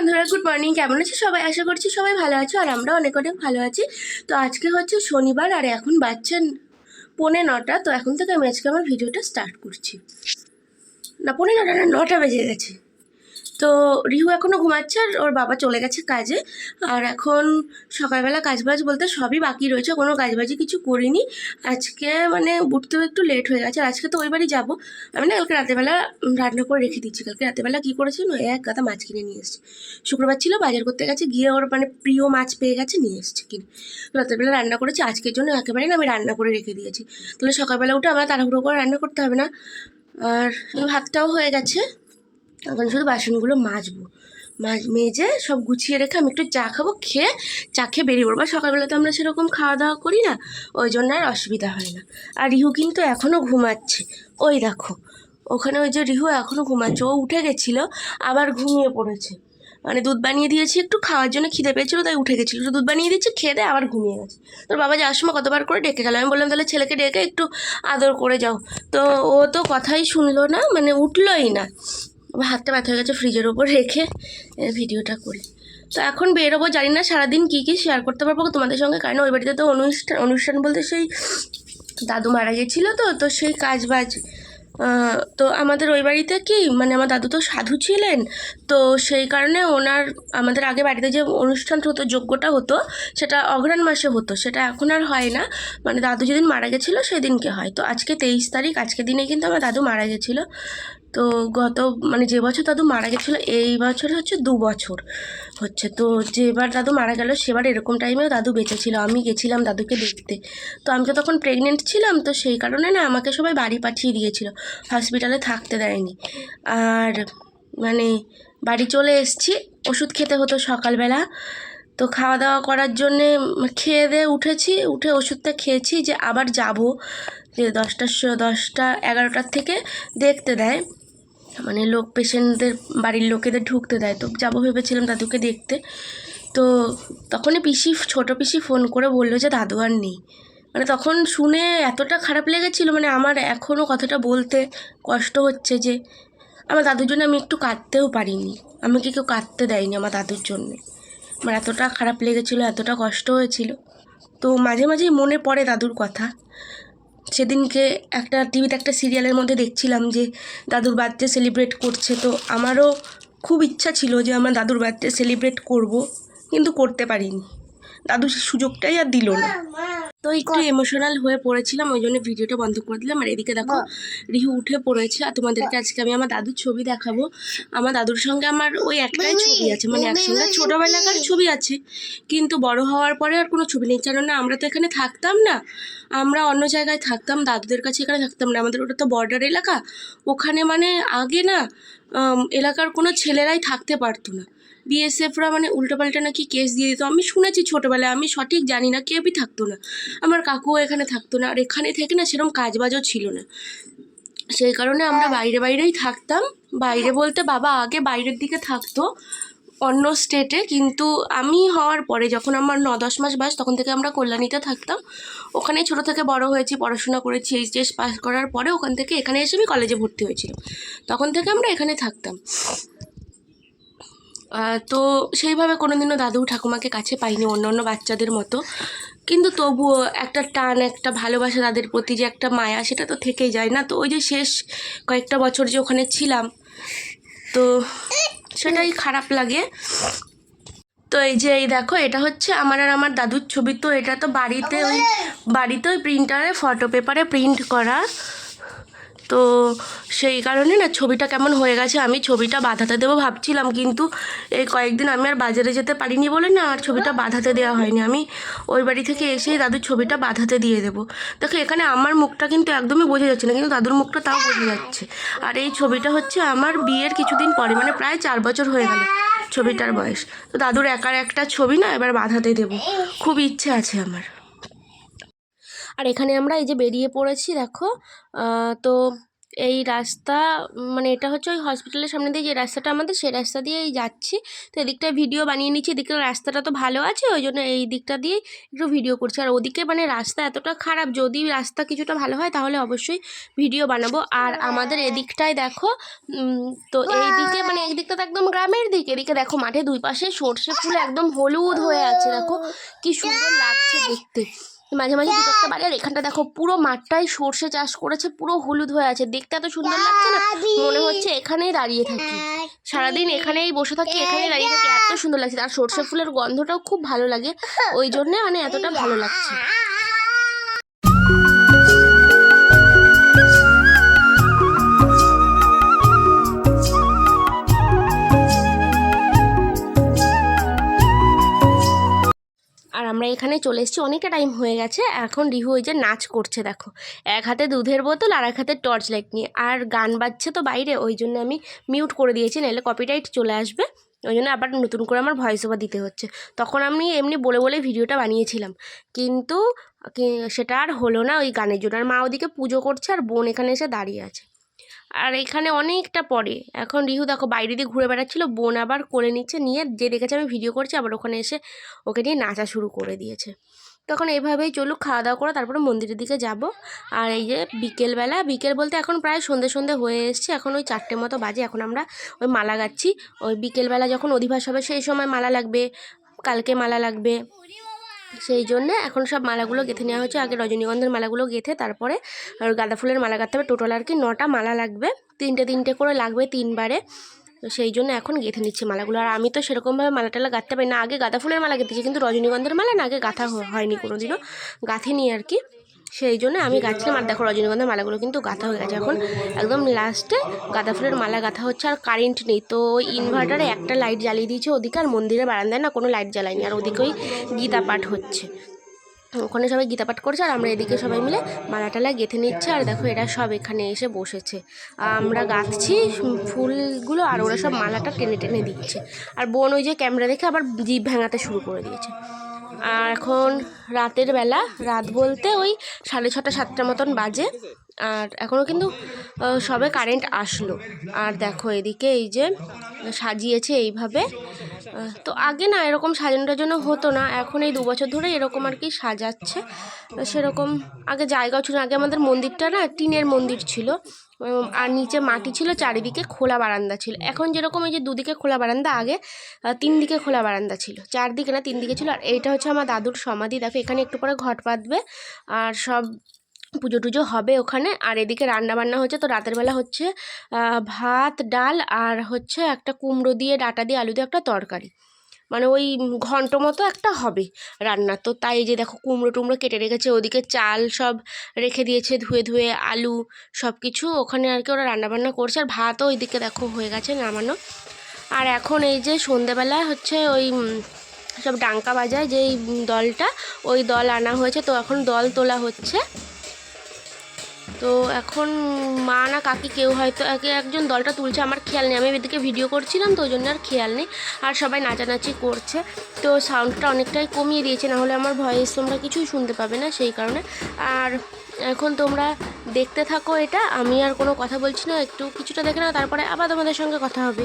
বন্ধুরা good morning কেমন আছে সবাই? আশা করছি সবাই ভালো আছো, আর আমরা অনেক অনেক ভালো আছি। তো আজকে হচ্ছে শনিবার, আর এখন বাচ্চা পৌনে নটা। তো এখন থেকে আমি আজকে আমার ভিডিওটা স্টার্ট করছি। না, পৌনে নটা না, নটা বেজে গেছে। তো রিহু এখনও ঘুমাচ্ছে আর ওর বাবা চলে গেছে কাজে। আর এখন সকালবেলা কাজবাজ বলতে সবই বাকি রয়েছে, কোনো কাজবাজি কিছু করিনি। আজকে মানে উঠতেও একটু লেট হয়ে গেছে, আর আজকে তো ওই বাড়ি যাব। আমি না কালকে রাতেরবেলা রান্না করে রেখে দিচ্ছি কালকে রাতেরবেলা কী করেছি না এক গাদা মাছ কিনে নিয়ে এসেছি। শুক্রবার ছিল, বাজার করতে গেছে, গিয়ে ওর মানে প্রিয় মাছ পেয়ে গেছে, নিয়ে এসেছে কিনে। রাতেরবেলা রান্না করেছি, আজকের জন্য একেবারে না আমি রান্না করে রেখে দিয়েছি। তাহলে সকালবেলা উঠে আমার তাড়াহুড়ো করে রান্না করতে হবে না। আর ভাতটাও হয়ে গেছে। এখন শুধু বাসনগুলো মাজবো। মাজ, মেজে সব গুছিয়ে রেখে আমি একটু চা খাব, খেয়ে চা খেয়ে বেরিয়ে পড়ব। সকালবেলা তো আমরা সেরকম খাওয়া দাওয়া করি না, ওই জন্য আর অসুবিধা হয় না। আর রিহু কিন্তু এখনও ঘুমাচ্ছে। ওই দেখো, ওখানে ওই যে রিহু এখনও ঘুমাচ্ছে। ও উঠে গেছিল, আবার ঘুমিয়ে পড়েছে। মানে দুধ বানিয়ে দিয়েছি একটু, খাওয়ার জন্য খিদে পেয়েছিলো, তাই উঠে গেছিল। দুধ বানিয়ে দিচ্ছি খেয়ে দিয়ে আবার ঘুমিয়ে গেছে। তোর বাবা যাওয়ার সময় কতবার করে ডেকে গেল, আমি বললাম, তাহলে ছেলেকে ডেকে একটু আদর করে যাও। তো ও তো কথাই শুনলো না মানে উঠলোই না। আমার হাতটা ব্যথা হয়ে গেছে ফ্রিজের ওপর রেখে ভিডিওটা করি। তো এখন বেরোবো, জানি না সারাদিন কী কী শেয়ার করতে পারব তোমাদের সঙ্গে, কারণ ওই বাড়িতে তো অনুষ্ঠান অনুষ্ঠান বলতে সেই দাদু মারা গেছিল তো তো সেই কাজ বাজ তো আমাদের ওই বাড়িতে কি মানে আমার দাদু তো সাধু ছিলেন, তো সেই কারণে ওনার, আমাদের আগে বাড়িতে যে অনুষ্ঠানটা হতো, যজ্ঞটা হতো, সেটা অঘ্রাণ মাসে হতো, সেটা এখন আর হয় না। মানে দাদু যেদিন মারা গেছিল, সেদিনকে হয়। তো আজকে তেইশ তারিখ, আজকে দিনে কিন্তু আমার দাদু মারা গেছিল। তো গত মানে যে বছর দাদু মারা গেছিল, এই বছর হচ্ছে দু বছর হচ্ছে। তো যেবার দাদু মারা গেল সেবার এরকম টাইমেও দাদু বেঁচে ছিল। আমি গেছিলাম দাদুকে দেখতে। তো আমি তো তখন প্রেগনেন্ট ছিলাম, তো সেই কারণে না আমাকে সবাই বাড়ি পাঠিয়ে দিয়েছিল। হসপিটালে থাকতে দেয়নি। আর মানে বাড়ি চলে এসেছি, ওষুধ খেতে হতো সকালবেলা। তো খাওয়া দাওয়া করার জন্যে খেয়ে দিয়ে উঠেছি, উঠে ওষুধটা খেয়েছি যে আবার যাব। যে দশটার দশটা, এগারোটার থেকে দেখতে দেয়। মানে লোক পেশেন্টদের বাড়ির লোকেদের ঢুকতে দেয়। তো যাব ভেবেছিলাম দাদুকে দেখতে। তো তখনই পিসি, ছোটো পিসি ফোন করে বলল যে, দাদু আর নেই। মানে তখন শুনে এতটা খারাপ লেগেছিলো মানে আমার এখনও কথাটা বলতে কষ্ট হচ্ছে যে, আমার দাদুর জন্য আমি একটু কাঁদতেও পারিনি। আমাকে কেউ কাঁদতে দেয়নি আমার দাদুর জন্যে। আমার এতটা খারাপ লেগেছিলো, এতটা কষ্ট হয়েছিল। তো মাঝে মাঝেই মনে পড়ে দাদুর কথা। সেদিনকে একটা টিভিতে একটা সিরিয়ালের মধ্যে দেখছিলাম যে দাদুর বার্থডে সেলিব্রেট করছে। তো আমারও খুব ইচ্ছা ছিল যে আমার দাদুর বার্থডে সেলিব্রেট করব, কিন্তু করতে পারিনি। দাদু সুযোগটাই আর দিল না। তো একটু ইমোশনাল হয়ে পড়েছিলাম ওই জন্য ভিডিওটা বন্ধ করে দিলাম। আর এদিকে দেখো রিহু উঠে পড়েছে আর তোমাদেরকে আজকে আমি আমার দাদুর ছবি দেখাবো। আমার দাদুর সঙ্গে আমার ওই একটাই ছবি আছে মানে একসঙ্গে ছোটোবেলাকার ছবি আছে। কিন্তু বড় হওয়ার পরে আর কোনো ছবি নেই। কেননা আমরা তো এখানে থাকতাম না। আমরা অন্য জায়গায় থাকতাম দাদুদের কাছে এখানে থাকতাম না। আমাদের ওটা তো বর্ডার এলাকা। ওখানে মানে আগে না এলাকার কোনো ছেলেরাই থাকতে পারতো না। বিএসএফরা মানে উল্টোপাল্টা নাকি কেস দিয়ে দিত। আমি শুনেছি ছোটোবেলায়, আমি সঠিক জানি না কেউই থাকতো না। আমার কাকুও এখানে থাকতো না, আর এখানে থেকে না সেরকম কাজবাজও ছিল না। সেই কারণে আমরা বাইরে বাইরেই থাকতাম। বাইরে বলতে বাবা আগে বাইরের দিকে থাকতো, অন্য স্টেটে কিন্তু আমি হওয়ার পরে যখন আমার ন দশ মাস বয়স, তখন থেকে আমরা কল্যাণীতে থাকতাম। ওখানেই ছোটো থেকে বড় হয়েছি, পড়াশোনা করেছি এইচএস পাস করার পরে ওখান থেকে এখানে এসে আমি কলেজে ভর্তি হয়েছিলাম। তখন থেকে আমরা এখানে থাকতাম। তো সেইভাবে কোনোদিনও দাদু ঠাকুমাকে কাছে পাইনি অন্য অন্য বাচ্চাদের মতো। কিন্তু তবুও একটা টান, একটা ভালোবাসা তাদের প্রতি যে একটা মায়া, সেটা তো থেকেই যায় না। তো ওই যে শেষ কয়েকটা বছর যে ওখানে ছিলাম, তো সেটাই খারাপ লাগে। তো এই যে এই দেখো, এটা হচ্ছে আমার আর আমার দাদুর ছবি। তো এটা তো বাড়িতে ওই বাড়িতে ওই প্রিন্টারে ফটো পেপারে প্রিন্ট করা। তো সেই কারণে না ছবিটা কেমন হয়ে গেছে, আমি ছবিটা বাঁধাতে দেবো ভাবছিলাম, কিন্তু এই কয়েকদিন আমি আর বাজারে যেতে পারিনি বলে না আর ছবিটা বাঁধাতে দেওয়া হয়নি। আমি ওই বাড়ি থেকে এসেই দাদুর ছবিটা বাঁধাতে দিয়ে দেবো। দেখো, এখানে আমার মুখটা কিন্তু একদমই বোঝা যাচ্ছে না, কিন্তু দাদুর মুখটা তাও বোঝা যাচ্ছে। আর এই ছবিটা হচ্ছে আমার বিয়ের কিছুদিন পরে মানে প্রায় চার বছর হয়ে গেল ছবিটার বয়স। তো দাদুর একার একটা ছবি না এবার বাঁধাতে দেবো। খুব ইচ্ছে আছে আমার। আর এখানে আমরা এই যে বেরিয়ে পড়েছি, দেখো তো এই রাস্তা মানে এটা হচ্ছে ওই হসপিটালের সামনে দিয়ে যে রাস্তাটা আমাদের, সেই রাস্তা দিয়েই যাচ্ছি। তো এদিকটা ভিডিও বানিয়ে নিচ্ছি এদিকটা রাস্তাটা তো ভালো আছে, ওই জন্য এই দিকটা দিয়ে একটু ভিডিও করছি। আর ওদিকে মানে রাস্তা এতটা খারাপ, যদি রাস্তা কিছুটা ভালো হয়, তাহলে অবশ্যই ভিডিও বানাবো। আর আমাদের এদিকটায় দেখো তো এইদিকে মানে এই দিকটা তো একদম গ্রামের দিক, এদিকে দেখো মাঠে দুই পাশে সর্ষে ফুল একদম হলুদ হয়ে আছে, দেখো, কি সুন্দর লাগছে দেখতে। মাঝে মাঝে দুটো একটা বাড়ি আর এখানটা দেখো পুরো মাঠটাই সর্ষে চাষ করেছে পুরো হলুদ হয়ে আছে। দেখতে এত সুন্দর লাগছে না? মনে হচ্ছে এখানেই দাঁড়িয়ে থাকি। সারাদিন এখানেই বসে থাকি এখানেই দাঁড়িয়ে থাকি। এত সুন্দর লাগছে। আর সর্ষে ফুলের গন্ধটাও খুব ভালো লাগে। ওই জন্যে মানে এতটা ভালো লাগছে। চলে এসেছি, অনেকটা টাইম হয়ে গেছে। এখন রিহু ওই যে নাচ করছে, দেখো। এক হাতে দুধের বোতল আর এক হাতে টর্চ লাইট নিয়ে। আর গান বাজছে তো বাইরে, ওই জন্য আমি মিউট করে দিয়েছি নাহলে কপিরাইট চলে আসবে। ওই জন্য আবার নতুন করে আমার ভয়েস ওভার দিতে হচ্ছে। তখন আমি এমনি বলে বলে ভিডিওটা বানিয়েছিলাম। কিন্তু সেটা আর হলো না, ওই গানের জন্য। আর মা ওদিকে পুজো করছে, আর বোন এখানে এসে দাঁড়িয়ে আছে। আর এখানে অনেকটা পরে। এখন রিহু দেখো বাইরে দিয়ে ঘুরে বেড়াচ্ছিল, বোন আবার করে নিচ্ছে, নিয়ে যে দেখেছে আমি ভিডিও করছি, আবার ওখানে এসে ওকে নিয়ে নাচা শুরু করে দিয়েছে। তখন এইভাবেই চলুক, খাওয়া দাওয়া করে তারপরে মন্দিরের দিকে যাব। আর এই যে বিকেলবেলা, বিকেল বলতে এখন প্রায় সন্ধে সন্ধে হয়ে এসছে, এখন ওই চারটে মতো বাজে, এখন আমরা ওই মালা গাচ্ছি। ওই বিকেলবেলা যখন অধিবাস হবে, সেই সময় মালা লাগবে, কালকে মালা লাগবে। সেই জন্যে এখন সব মালাগুলো গেঁথে নেওয়া হয়েছে। আগে রজনীগন্ধার মালাগুলো গেঁথে তারপরে আর গাঁদা ফুলের মালা গাঁথতে হবে। টোটাল আর কি নটা মালা লাগবে। তিনটে তিনটে করে লাগবে তিনবারে। তো সেই জন্য এখন গেঁথে নিচ্ছে মালাগুলো। আর আমি তো সেরকমভাবে মালা টালা গাঁথতে পারি না। আগে গাঁদা ফুলের মালা গেঁথেছি, কিন্তু রজনীগন্ধার মালা না, আগে গাঁথা হয়নি কোনো দিনও গাঁথিনি আর কি। সেই জন্য আমি গাঁথছিলাম আর দেখো রজনীগন্ধার মালাগুলো কিন্তু গাঁথা হয়ে গেছে। এখন একদম লাস্টে গাঁদা ফুলের মালা গাঁথা হচ্ছে আর কারেন্ট নেই। তো ওই ইনভার্টারে একটা লাইট জ্বালিয়ে দিয়েছে ওদিকে আর মন্দিরের বারান্দায় না কোনো লাইট জ্বালায়নি। আর ওদিকে ওই গীতা পাঠ হচ্ছে। ওখানে সবাই গীতা পাঠ করছে আর আমরা এদিকে সবাই মিলে মালা টালা গেঁথে নিচ্ছে আর দেখো এরা সব এখানে এসে বসেছে। আমরা গাঁথছি ফুলগুলো আর ওরা সব মালাটা টেনে টেনে দিচ্ছে। আর বোন ওই যে ক্যামেরা দেখে আবার জিভ ভাঙাতে শুরু করে দিয়েছে। আর এখন রাতের বেলা, রাত বলতে ওই সাড়ে ছটা সাতটা মতন বাজে। আর এখনও কিন্তু সবে কারেন্ট আসলো। আর দেখো এদিকে এই যে সাজিয়েছে এইভাবে। তো আগে না এরকম সাজানো টাজানো হতো না, এখন এই দু বছর ধরে এরকম আর কি সাজাচ্ছে। সেরকম আগে জায়গাও ছিল আগে আমাদের মন্দিরটা না টিনের মন্দির ছিল। আর নিচে মাটি ছিল, চারিদিকে খোলা বারান্দা ছিল। এখন যেরকম এই যে দুদিকে খোলা বারান্দা, আগে তিন দিকে খোলা বারান্দা ছিল। চারদিকে না তিন দিকে ছিল। আর এইটা হচ্ছে আমার দাদুর সমাধি। দেখো, এখানে একটু পরে ঘট বাঁধবে, আর সব পুজো টুজো হবে ওখানে। আর এদিকে রান্না বান্না হচ্ছে, তো রাতের বেলা হচ্ছে ভাত, ডাল, আর হচ্ছে একটা কুমড়ো দিয়ে, ডাটা দিয়ে, আলু দিয়ে একটা তরকারি। মানে ওই ঘন্ট মতো একটা হবে রান্না। তো তাই যে দেখো কুমড়ো টুমড়ো কেটে রেখেছে, ওদিকে চাল সব রেখে দিয়েছে, ধুয়ে ধুয়ে আলু সব কিছু ওখানে আর কি ওরা রান্নাবান্না করছে আর ভাতও ওইদিকে দেখো হয়ে গেছে নামানো। আর এখন এই যে সন্ধেবেলা হচ্ছে ওই সব ডাঙ্কা বাজায় যেই দলটা, ওই দল আনা হয়েছে। তো এখন দল তোলা হচ্ছে। তো এখন মা না কাকি কেউ হয়তো একে একজন দলটা তুলছে, আমার খেয়াল নেই। আমি এদিকে ভিডিও করছিলাম তো ওই জন্য আর খেয়াল নেই। আর সবাই নাচানাচি করছে। তো সাউন্ডটা অনেকটাই কমিয়ে দিয়েছে, না হলে আমার ভয়েস তোমরা কিছুই শুনতে পাবে না সেই কারণে। আর এখন তোমরা দেখতে থাকো এটা। আমি আর কোনো কথা বলছি না, একটু কিছুটা দেখে নাও, তারপরে আবার তোমাদের সঙ্গে কথা হবে।